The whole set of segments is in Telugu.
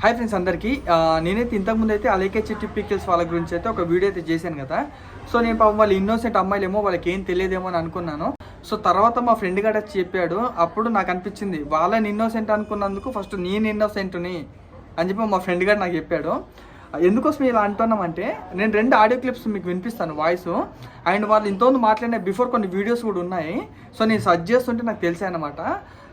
హాయ్ ఫ్రెండ్స్ అందరికీ. నేనైతే ఇంతకుముందు అయితే అలేకే చిట్టి పిక్చర్స్ వాళ్ళ గురించి అయితే ఒక వీడియో అయితే చేశాను కదా. సో నేను పాపం వాళ్ళు ఇన్నోసెంట్ అమ్మాయిలేమో వాళ్ళకి ఏం తెలియదేమో అని అనుకున్నాను. సో తర్వాత మా ఫ్రెండ్ గడ చెప్పాడు అప్పుడు నాకు అనిపించింది వాళ్ళని ఇన్నోసెంట్ అనుకున్నందుకు ఫస్ట్ నేను ఇన్నోసెంట్ని అని చెప్పి మా ఫ్రెండ్ గారు నాకు చెప్పాడు. ఎందుకోసం ఇలా అంటున్నామంటే నేను రెండు ఆడియో క్లిప్స్ మీకు వినిపిస్తాను వాయిస్ అండ్ వాళ్ళు ఇంతకుముందు మాట్లాడిన బిఫోర్ కొన్ని వీడియోస్ కూడా ఉన్నాయి. సో నేను సజెస్ట్ చేస్తుంటే నాకు తెలిసాయి అనమాట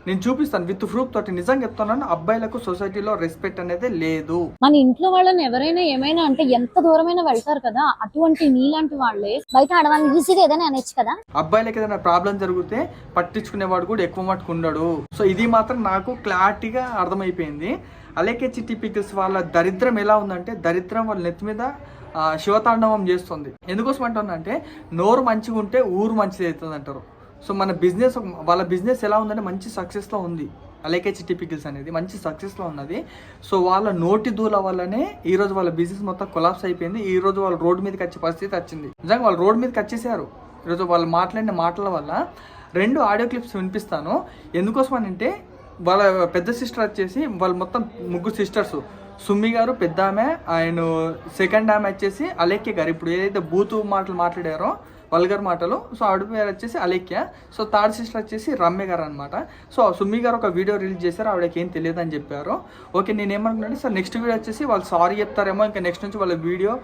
నేను చూపిస్తాను విత్ ప్రూఫ్ తోటి. నిజంగా చెప్తున్నాను అబ్బాయిలకు సొసైటీలో రెస్పెక్ట్ అనేది లేదు. మన ఇంట్లో వాళ్ళని ఎవరైనా ఏమైనా అంటే ఎంత దూరమైనా వెళ్తారు కదా అటువంటి నీలాంటి వాళ్ళే. బయట ఆడవాళ్ళని ఈజీగా ఏదైనా అనొచ్చు కదా? అబ్బాయిలకి ఏదైనా ప్రాబ్లం జరిగితే పట్టించుకునేవాడు కూడా ఎక్కువ మట్టుకు ఉండడు. సో ఇది మాత్రం నాకు క్లారిటీగా అర్థమైపోయింది. అలాగే చిట్టి పికిల్స్ వాళ్ళ దరిద్రం ఎలా ఉందంటే దరిద్రం వాళ్ళ నెత్తి మీద శివతాండవం చేస్తుంది. ఎందుకోసం అంటున్నానంటే నోరు మంచిగా ఉంటే ఊరు మంచిది అవుతుంది అంటారు సో మన బిజినెస్ వాళ్ళ బిజినెస్ ఎలా ఉందంటే మంచి సక్సెస్లో ఉంది. అలాగే చిట్టి పికిల్స్ అనేది మంచి సక్సెస్లో ఉన్నది. సో వాళ్ళ నోటి దూల వల్లనే ఈరోజు వాళ్ళ బిజినెస్ మొత్తం కొలాప్స్ అయిపోయింది. ఈరోజు వాళ్ళు రోడ్డు మీదకి వచ్చే పరిస్థితి వచ్చింది. నిజంగా వాళ్ళు రోడ్డు మీదకి వచ్చేసారు. ఈరోజు వాళ్ళు మాట్లాడిన మాటల వల్ల రెండు ఆడియో క్లిప్స్ వినిపిస్తాను. ఎందుకోసం అని అంటే వాళ్ళ పెద్ద సిస్టర్ వచ్చేసి వాళ్ళు మొత్తం ముగ్గురు సిస్టర్స్ సుమ్మి గారు పెద్ద ఆమె ఆయన సెకండ్ ఆమె వచ్చేసి అలేఖ్య గారు. ఇప్పుడు ఏదైతే బూతు మాటలు మాట్లాడారో వల్గర్ మాటలు సో ఆవిడ పేరు వచ్చేసి అలేఖ్య. సో థర్డ్ సిస్టర్ వచ్చేసి రమ్య గారు అనమాట సో సుమ్మి గారు ఒక వీడియో రిలీజ్ చేశారు ఆవిడకి ఏం తెలియదు అని చెప్పారు. ఓకే నేనేమనుకున్నాను సార్ నెక్స్ట్ వీడియో వచ్చేసి వాళ్ళు సారీ చెప్తారేమో ఇంకా నెక్స్ట్ నుంచి వాళ్ళ వీడియో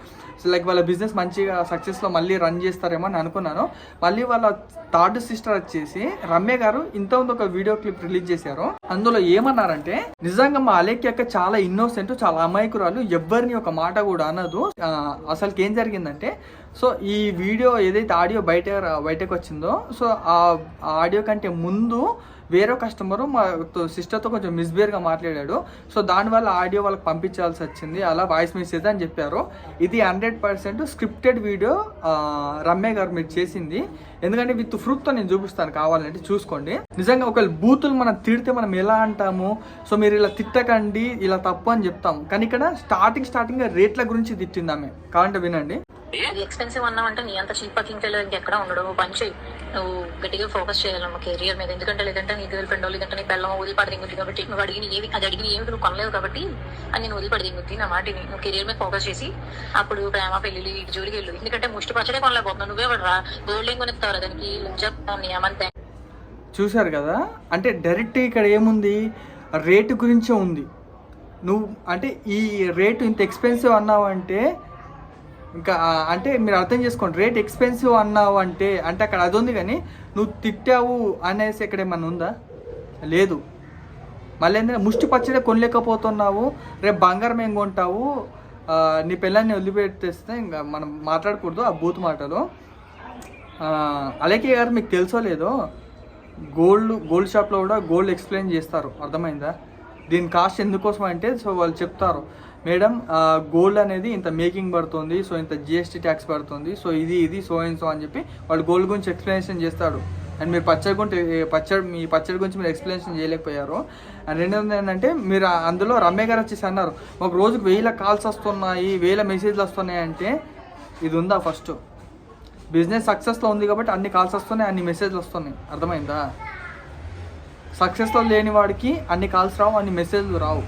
లైక్ వాళ్ళ బిజినెస్ మంచిగా సక్సెస్లో మళ్ళీ రన్ చేస్తారేమో అని అనుకున్నాను. మళ్ళీ వాళ్ళ థర్డ్ సిస్టర్ వచ్చేసి రమ్య గారు ఇంతకుముందు ఒక వీడియో క్లిప్ రిలీజ్ చేశారు. అందులో ఏమన్నారంటే నిజంగా మా అలేఖ్య అక్క చాలా ఇన్నోసెంట్ చాలా అమాయకురాలు ఎవ్వరిని ఒక మాట కూడా అనదు. అసలుకి ఏం జరిగిందంటే సో ఈ వీడియో ఏదైతే ఆడియో బయట బయటకు వచ్చిందో సో ఆ ఆడియో కంటే ముందు వేరే కస్టమర్ మా సిస్టర్తో కొంచెం మిస్బేర్గా మాట్లాడాడు. సో దానివల్ల ఆడియో వాళ్ళకి పంపించాల్సి వచ్చింది. అలా వాయిస్ మెసేజ్ అని చెప్పారు. ఇది hundred percent scripted video Ramya garu మీరు చేసింది. ఎందుకంటే విత్ ఫ్రూట్తో నేను చూపిస్తాను కావాలంటే చూసుకోండి. నిజంగా ఒకవేళ బూతులు మనం తిడితే మనం ఎలా అంటాము? సో మీరు ఇలా తిట్టకండి ఇలా తప్పు అని చెప్తాము. కానీ ఇక్కడ స్టార్టింగ్ స్టార్టింగ్ రేట్ల గురించి తిట్టిందామే కావాలంటే వినండి. అది ఎక్స్పెన్సివ్ అన్నావంటే నీ అంత చీప్ ఇంట్లో ఇంకెక్కడ ఉండడు. నువ్వు పని చేయి. నువ్వు గట్టిగా ఫోకస్ చేయాలమ్మ కెరియర్ మీద. ఎందుకంటే లేదంటే నీ గర్ల్ ఫ్రెండ్ లేదంటే నీ పిల్లలు వదిలిపడి దింగుద్ది కాబట్టి నువ్వు అడిగిన ఏవి అది అడిగిన ఏమి నువ్వు కొనలేవు కాబట్టి అని నేను వదిలిపడి దింగుద్ది నా మాటిని. నువ్వు కెరియర్ మీద ఫోకస్ చేసి అప్పుడు ప్రేమ పెళ్ళి ఇటు జోలికి వెళ్ళు. ఎందుకంటే ముష్టి పచ్చడే కొనలేకపోతున్నావు. నువ్వే వాడు రా. గోల్డ్ ఏం కొనిస్తావు దానికి? చెప్తాను నీ ఏమంతే చూశారు కదా? అంటే డైరెక్ట్ ఇక్కడ ఏముంది? రేటు గురించే ఉంది. నువ్వు అంటే ఈ రేటు ఇంత ఎక్స్పెన్సివ్ అన్నావు అంటే ఇంకా అంటే మీరు అర్థం చేసుకోండి రేట్ ఎక్స్పెన్సివ్ అన్నావు అంటే అంటే అక్కడ అది ఉంది కానీ నువ్వు తిట్టావు అనేసి ఇక్కడ ఏమన్నా ఉందా? లేదు. మళ్ళీ ఏంటంటే ముష్టి పచ్చడి కొనలేకపోతున్నావు రేపు బంగారం ఏం కొంటావు నీ పిల్లల్ని వదిలిపెట్టేస్తే ఇంకా మనం మాట్లాడకూడదు ఆ బూత్ మాటలు. అలాగే గారు మీకు తెలుసో లేదో గోల్డ్ గోల్డ్ షాప్లో కూడా గోల్డ్ ఎక్స్ప్లెయిన్ చేస్తారు. అర్థమైందా? దీని కాస్ట్ ఎందుకోసం అంటే సో వాళ్ళు చెప్తారు. మేడం గోల్డ్ అనేది ఇంత మేకింగ్ పడుతుంది సో ఇంత జిఎస్టీ ట్యాక్స్ పడుతుంది సో ఇది ఇది సో అండ్ సో అని చెప్పి వాళ్ళు గోల్డ్ గురించి ఎక్స్ప్లెనేషన్ చేస్తాడు. అండ్ మీరు పచ్చడి గురించి పచ్చడి మీ పచ్చడి గురించి మీరు ఎక్స్ప్లెనేషన్ చేయలేకపోయారు. అండ్ రెండోది ఏంటంటే మీరు అందులో రమ్య గారు వచ్చేసి అన్నారు ఒక రోజుకు వేల కాల్స్ వస్తున్నాయి వేల మెసేజ్లు వస్తున్నాయి అంటే ఇది ఉందా ఫస్ట్ బిజినెస్ సక్సెస్లో ఉంది కాబట్టి అన్ని కాల్స్ వస్తున్నాయి అన్ని మెసేజ్లు వస్తున్నాయి. అర్థమైందా? సక్సెస్లో లేని వాడికి అన్ని కాల్స్ రావు అన్ని మెసేజ్లు రావు.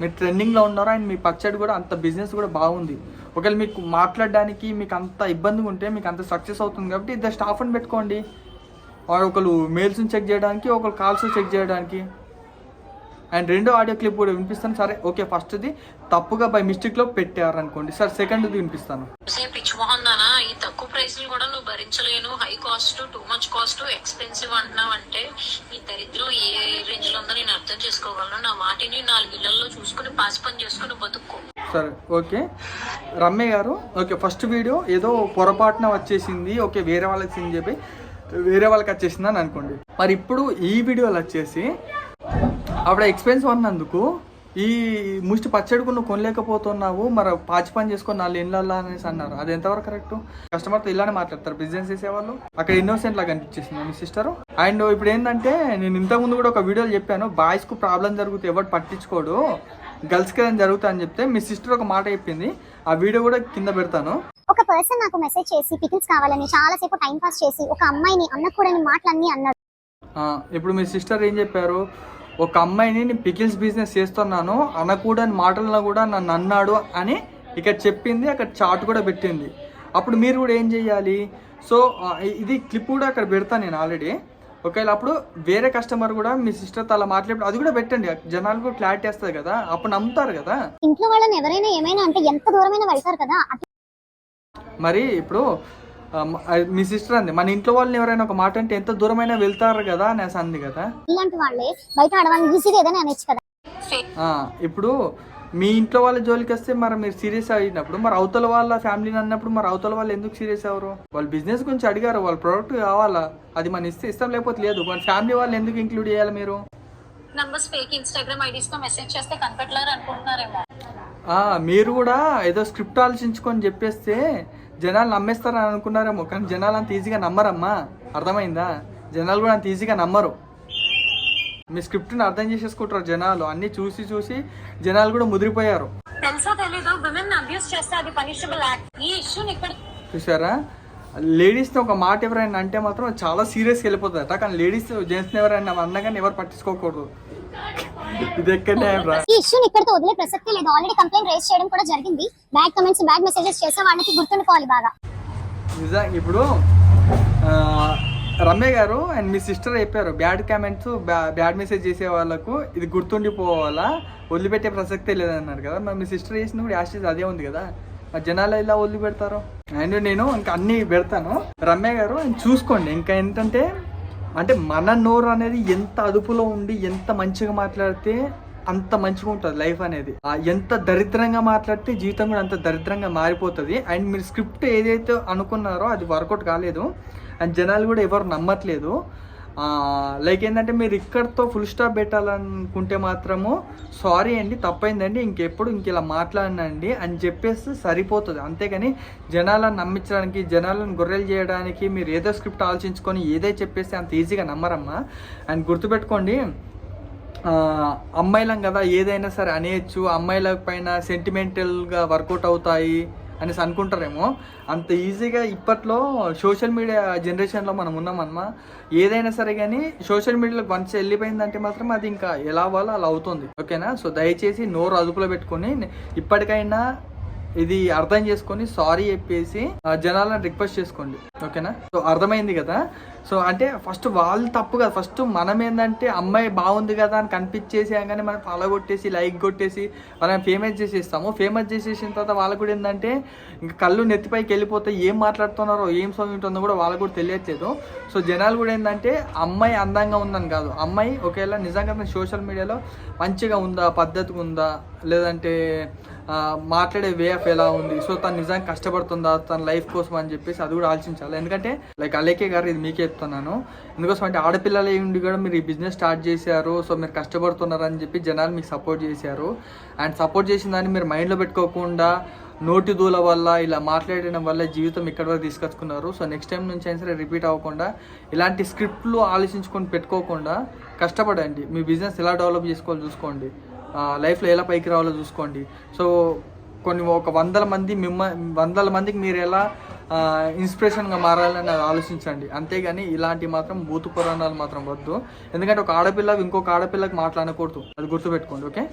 మీరు ట్రెండింగ్లో ఉన్నారు? అండ్ మీ పచ్చడి కూడా అంత బిజినెస్ కూడా బాగుంది. ఒకవేళ మీకు మాట్లాడడానికి మీకు అంత ఇబ్బందిగా ఉంటే మీకు అంత సక్సెస్ అవుతుంది కాబట్టి ఇద్దరు స్టాఫ్ని పెట్టుకోండి. ఒకరు మెయిల్స్ని చెక్ చేయడానికి ఒకరు కాల్స్ చెక్ చేయడానికి. అండ్ రెండో ఆడియో క్లిప్ కూడా వినిపిస్తాను. సరే ఓకే ఫస్ట్ది తప్పుగా బై మిస్టేక్లో పెట్టారు అనుకోండి సార్ సెకండ్ది వినిపిస్తాను. ఈ తక్కువ ప్రైస్ భరించలేను. High cost too much cost expensive అంటున్నావు అంటే ఈ దరిద్రం ఏ రేంజ్లో ఉందో నేను అర్థం చేసుకోగలను. నా మాటిని నాలుగు ఇళ్ళలో చూసుకుని పాస్ పని చేసుకుని బతుక్కో సరే ఓకే. రమ్య గారు ఓకే ఫస్ట్ వీడియో ఏదో పొరపాటున వచ్చేసింది. ఓకే వేరే వాళ్ళకి అని చెప్పి వేరే వాళ్ళకి వచ్చేసిందని అనుకోండి. మరి ఇప్పుడు ఈ వీడియోలు వచ్చేసి ఆవిడ ఎక్స్పెన్స్ అన్నందుకు ఈ ముష్టి పచ్చడికు నువ్వు కొనలేకపోతున్నావు మరి పాచి పని చేసుకొని నాలుగు ఇళ్ళల్లో అనేసి అన్నారు. అది ఎంతవరకు కరెక్ట్ కస్టమర్తో ఇలానే మాట్లాడతారు బిజినెస్ చేసేవాళ్ళు. అక్కడ ఇన్నోసెంట్ లాగా అనిపించేసింది మీ సిస్టర్ అండ్ ఇప్పుడు ఏంటంటే నేను ఇంతకుముందు కూడా ఒక వీడియోలో చెప్పాను బాయ్స్కు ప్రాబ్లం జరిగితే ఎవరు పట్టించుకోడు గర్ల్స్కి ఏదైనా జరుగుతా అని చెప్తే మీ సిస్టర్ ఒక మాట చెప్పింది. ఆ వీడియో కూడా కింద పెడతాను. ఒక పర్సన్ నాకు మెసేజ్ చేసి పికిల్స్ కావాలని చాలాసేపు టైం పాస్ చేసి ఒక అమ్మాయిని అన్నకూడని మాటలన్నీ అన్నాడు ఆ, ఇప్పుడు మీ సిస్టర్ ఏం చెప్పారు? ఒక అమ్మాయిని నేను పికిల్స్ బిజినెస్ చేస్తున్నాను అనకూడని మాటలను కూడా నన్ను అన్నాడు అని ఇక్కడ చెప్పింది అక్కడ చాట్ కూడా పెట్టింది. అప్పుడు మీరు కూడా ఏం చేయాలి సో ఇది క్లిప్ కూడా అక్కడ పెడతాను నేను ఆల్రెడీ. ఒకవేళ అప్పుడు వేరే కస్టమర్ కూడా మీ సిస్టర్తో అలా మాట్లాడి అది కూడా పెట్టండి. జనాలకు క్లారిటీ వస్తుంది కదా అప్పుడు నమ్ముతారు కదా. ఇంట్లో వాళ్ళని ఎవరైనా ఏమైనా అంటే ఎంత దూరమైనా వెళ్తారు కదా మరి ఇప్పుడు మ- సిస్టర్ అంది. మన ఇంట్లో వాళ్ళని ఎవరైనా ఒక మాట అంటే ఎంత దూరమైనా వెళ్తారు కదా అనేసి అంది కదా. ఇలాంటి వాళ్ళే బయట ఆడవాళ్ళని ఈజీగా ఏదైనా అనొచ్చు కదా. ఆ, ఇప్పుడు మీ ఇంట్లో వాళ్ళ జోలికి వస్తే మరి మీరు సీరియస్ అయినప్పుడు మరి అవతల వాళ్ళ ఫ్యామిలీని అన్నప్పుడు మరి అవతల వాళ్ళు ఎందుకు సీరియస్ అవ్వరు వాళ్ళ బిజినెస్ గురించి అడిగారు వాళ్ళ ప్రోడక్ట్ కావాలా? అది మన ఇస్తే ఇష్టం లేకపోతే లేదు. వాళ్ళ ఫ్యామిలీ వాళ్ళు ఎందుకు ఇంక్లూడ్ చేయాలి మీరు? నంబర్స్ ఫేక్ ఇన్స్టాగ్రామ్ ఐడీస్తో మెసేజ్ చేస్తే కనిపెట్టలేరు అనుకుంటున్నారేమో. ఆ, మీరు కూడా ఏదో స్క్రిప్ట్ ఆలోచించుకొని చెప్పేస్తే జనాలు నమ్మేస్తారని అనుకున్నారేమో కానీ జనాలు అంత ఈజీగా నమ్మరమ్మా. అర్థమైందా? జనాలు కూడా అంత ఈజీగా నమ్మరు. మీ స్క్రిప్ట్ని అర్థం చేసేసుకుంటారు జనాలు. అన్నీ చూసి చూసి జనాలు కూడా ముదిరిపోయారు. చూసారా? లేడీస్ని ఒక మాట ఎవరైనా అంటే మాత్రం చాలా సీరియస్గా వెళ్ళిపోతుందట కానీ లేడీస్ జెంట్స్ని ఎవరైనా అన్నా కానీ ఎవరు పట్టించుకోకూడదు. ఈ ఇష్యూని ఇక్కడితో వదిలే ప్రసక్తి లేదు. ఆల్రెడీ కంప్లైంట్ రేస్ చేయడం కూడా జరిగింది. బ్యాడ్ కమెంట్స్ బ్యాడ్ మెసేజెస్ చేసే వాళ్ళకి గుర్తుండిపోవాలి బాగా. నిజం ఇప్పుడు ఆ, రమ్య గారు అండ్ మీ సిస్టర్ చెప్పారు బ్యాడ్ కామెంట్స్ బ్యాడ్ మెసేజ్ చేసే వాళ్ళకు ఇది గుర్తుండిపోవాలా? వదిలిపెట్టే ప్రసక్తే లేదన్నారు కదా. మరి మీ సిస్టర్ చేసిన కూడా యాస్టేజ్ అదే ఉంది కదా. మరి జనాలు ఇలా వదిలిపెడతారు? అండ్ నేను ఇంకా అన్ని పెడతాను. రమ్య గారు చూసుకోండి. ఇంకా ఏంటంటే అంటే మన నోరు అనేది ఎంత అదుపులో ఉండి ఎంత మంచిగా మాట్లాడితే అంత మంచిగా ఉంటుంది లైఫ్ అనేది. ఎంత దరిద్రంగా మాట్లాడితే జీవితం కూడా అంత దరిద్రంగా మారిపోతుంది. అండ్ మీరు స్క్రిప్ట్ ఏదైతే అనుకున్నారో అది వర్కౌట్ కాలేదు. అండ్ జనాలు కూడా ఎవరు నమ్మట్లేదు. లైక్ ఏంటంటే మీరు ఇక్కడతో ఫుల్ స్టాప్ పెట్టాలనుకుంటే మాత్రము సారీ అండి తప్పైందండి ఇంకెప్పుడు ఇంక ఇలా మాట్లాడినండి అని చెప్పేసి సరిపోతుంది. అంతేగాని జనాలను నమ్మించడానికి జనాలను గొర్రెలు చేయడానికి మీరు ఏదో స్క్రిప్ట్ ఆలోచించుకొని ఏదో చెప్పేస్తే అంత ఈజీగా నమ్మరమ్మా. అండ్ గుర్తుపెట్టుకోండి అమ్మాయిలం కదా ఏదైనా సరే అనేయచ్చు. అమ్మాయిల పైన సెంటిమెంటల్గా వర్కౌట్ అవుతాయి. అనేసి అనుకుంటారేమో. అంత ఈజీగా ఇప్పట్లో సోషల్ మీడియా జనరేషన్లో మనం ఉన్నామన్నమా? ఏదైనా సరే కానీ సోషల్ మీడియాలో వన్స్ వెళ్ళిపోయిందంటే మాత్రం అది ఇంకా ఎలా అవ్వాలో అలా అవుతుంది. ఓకేనా? సో దయచేసి నోరు అదుపులో పెట్టుకొని ఇప్పటికైనా ఇది అర్థం చేసుకొని సారీ చెప్పేసి ఆ, జనాలను రిక్వెస్ట్ చేసుకోండి. ఓకేనా? సో అర్థమైంది కదా? సో అంటే ఫస్ట్ వాళ్ళు తప్పు కదా. ఫస్ట్ మనం ఏంటంటే అమ్మాయి బాగుంది కదా అని కనిపించేసి కానీ మనం ఫాలో కొట్టేసి లైక్ కొట్టేసి మనం ఫేమస్ చేసేస్తాము. ఫేమస్ చేసేసిన తర్వాత వాళ్ళకు కూడా ఏంటంటే ఇంకా కళ్ళు నెత్తిపైకి వెళ్ళిపోతే ఏం మాట్లాడుతున్నారో ఏం సాంగ్ ఉంటుందో కూడా వాళ్ళకు కూడా తెలియట్లేదు. సో జనాలు కూడా ఏంటంటే అమ్మాయి అందంగా ఉందని కాదు. అమ్మాయి ఒకవేళ నిజంగా సోషల్ మీడియాలో మంచిగా ఉందా పద్ధతిగా ఉందా లేదంటే మాట్లాడే వే ఆఫ్ ఎలా ఉంది? సో తను నిజంగా కష్టపడుతుందా? తన లైఫ్ కోసం అని చెప్పేసి అది కూడా ఆలోచించాలి. ఎందుకంటే లైక్ అలేకే గారు ఇది మీకే చెప్తున్నాను. ఎందుకోసం అంటే ఆడపిల్లలు ఉండి కూడా మీరు ఈ బిజినెస్ స్టార్ట్ చేశారు. సో మీరు కష్టపడుతున్నారు అని చెప్పి జనాలు మీకు సపోర్ట్ చేశారు. అండ్ సపోర్ట్ చేసిన దాన్ని మీరు మైండ్లో పెట్టుకోకుండా నోటి దూల వల్ల ఇలా మాట్లాడడం వల్ల జీవితం ఇక్కడ వరకు తీసుకొచ్చుకున్నారు. సో నెక్స్ట్ టైం నుంచి అయినా సరే రిపీట్ అవ్వకుండా ఇలాంటి స్క్రిప్ట్లు ఆలోచించుకొని పెట్టుకోకుండా కష్టపడండి. మీ బిజినెస్ ఎలా డెవలప్ చేసుకోవాలో చూసుకోండి. లైఫ్లో ఎలా పైకి రావాలో చూసుకోండి. సో కొన్ని ఒక వందల మంది మిమ్మ వందల మందికి మీరు ఎలా ఇన్స్పిరేషన్గా మారాలని ఆలోచించండి. అంతేగాని ఇలాంటి మాత్రం బూతు పురాణాలు మాత్రం వద్దు. ఎందుకంటే ఒక ఆడపిల్ల ఇంకొక ఆడపిల్లకి మాట్లాడకూడదు. అది గుర్తుపెట్టుకోండి ఓకే?